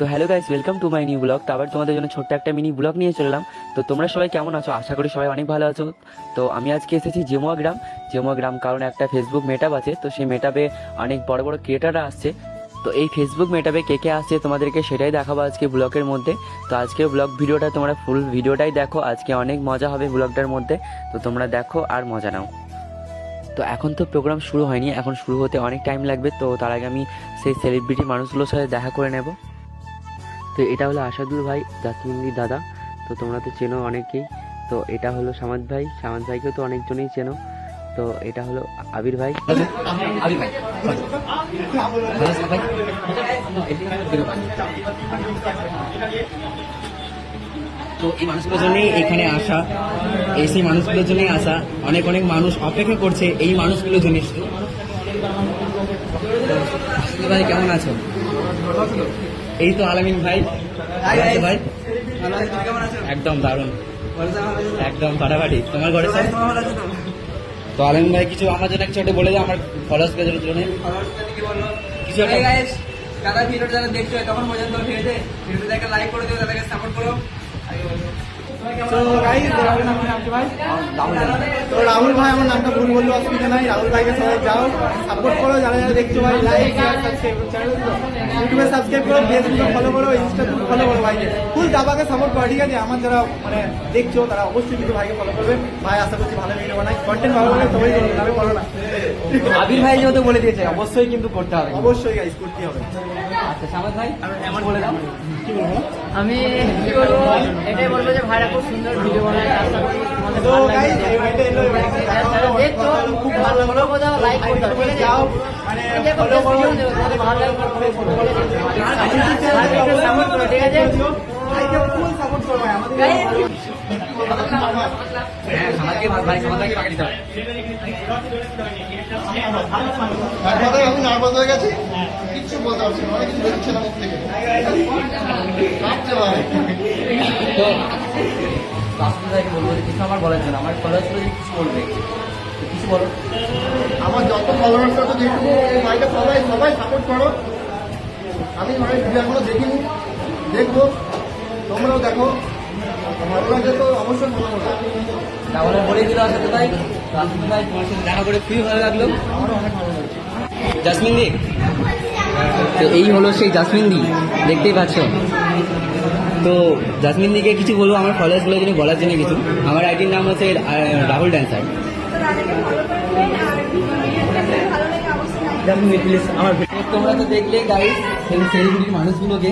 তো hello guys welcome to my new blog তো আবার তোমাদের জন্য ছোট্ট একটা মিনি ব্লগ নিয়ে চললাম তো তোমরা সবাই কেমন আছো? আশা করি সবাই অনেক ভালো আছো। তো আমি আজকে এসেছি জেমুয়া গ্রাম জেমুয়া গ্রাম কারণ একটা ফেসবুক মেটাপ আছে। তো সেই মেটাপে অনেক বড় বড় ক্রিয়েটাররা আসছে। তো এই ফেসবুক মেটাপে কে কে আসছে তোমাদেরকে সেটাই দেখাবো আজকে ব্লগের মধ্যে। তো আজকে ব্লগ ভিডিওটা তোমরা ফুল ভিডিওটাই দেখো। আজকে অনেক মজা হবে ব্লগটার মধ্যে। তো তোমরা দেখো আর মজা নাও। তো এখন তো প্রোগ্রাম শুরু হয়নি। এখন শুরু হতে অনেক টাইম লাগবে। তো তার আগে আমি সেই সেলিব্রিটি মানুষগুলোর সাথে দেখা করে নেব। তো এটা হলো আসাদুর ভাই জাসমিন্দির দাদা। তো তোমরা তো চেনো অনেকেই। তো এটা হলো সামাদ ভাই। সামাদ ভাইকেও তো অনেকজনই চেনো। তো এটা হলো আবির ভাই। তো এই মানুষগুলোর জন্যই এখানে আসা, এই সেই মানুষগুলোর জন্যই আসা। অনেক অনেক মানুষ অপেক্ষা করছে এই মানুষগুলোর জন্য কেমন আছো? এই তো আলামিন ভাই। ভাই? একদম দারুণ। একদম ফাটাফাটি। তোমার ঘরে তো? আলামিন ভাই কিছু আমার জন্য কিছু একটা বলে দাও আমার ফলোয়ার্স পেজের জন্য। কিছু একটা। দাদা ভিডিও যারা দেখছ তখন পর্যন্ত ভিডিওতে ভিডিওতে একটা লাইক করে দিও তাদেরকে সাপোর্ট করো। তো গাইস রাহুল নাম কি ভাই তো রাহুল ভাই আমার নামটা ভুল বলল অসুবিধা নাই। রাহুল ভাইকে সবাই যাও সাপোর্ট করো যারা যারা দেখছ ভাই লাইক শেয়ার সাবস্ক্রাইব চ্যানেল ইউটিউবে সাবস্ক্রাইব করো ফেসবুকে ফলো করো ইনস্টাতে ফলো করো ভাইকে। ফুল দাবাকে সাপোর্ট করো ঠিক আছে আমার যারা মানে দেখছ তারা অবশ্যই কিন্তু ভাইকে ফলো করবে। ভাই আশা করছি ভালো ভিডিও বানাই কন্টেন্ট ভালো লাগলে সবাই করো তবে করো না। আবির ভাই যেহেতু বলে দিয়েছে অবশ্যই কিন্তু করতে হবে। অবশ্যই গাইস করতে হবে। আচ্ছা সামাদ ভাই এমন বলে দাও কি বলব? আমি এটাই বলব যে ভাইরা খুব সুন্দর ভিডিও বানায় আশা হ্যাঁ। গেছি কিচ্ছু বলতে পারছি না অনেক কিছু বেরোচ্ছে না মুখ থেকে রাসুল বলব যে কিছু আমার বলার জন্য আমার ফলোয়ার্স যদি কিছু বলবে কিছু বলো। আমার যত ফলোয়ার্স আছে যেটুকু এই ভাইটা সবাই সবাই সাপোর্ট করো। আমি ভিডিওগুলো দেখিনি। দেখব তোমরাও দেখো। ভালো লাগে তো অবশ্যই ভালো হবে তাহলে বলে দিল আসাদ ভাই রাসুল ভাই তোমার সাথে দেখা করে খুবই ভালো লাগল। আমারও অনেক ভালো লাগছে। জাসমিন দি? তো এই হলো সেই জাসমিন দি দেখতেই পাচ্ছ। তো জাসমিন দিকে কিছু বলব আমার ফলোয়ার্সগুলো জন্য বলার জন্য কিছু। আমার আইডির নাম হচ্ছে রাহুল ড্যান্সার আমার তোমরা তো দেখলে গাইড সেলিব্রিটি মানুষগুলোকে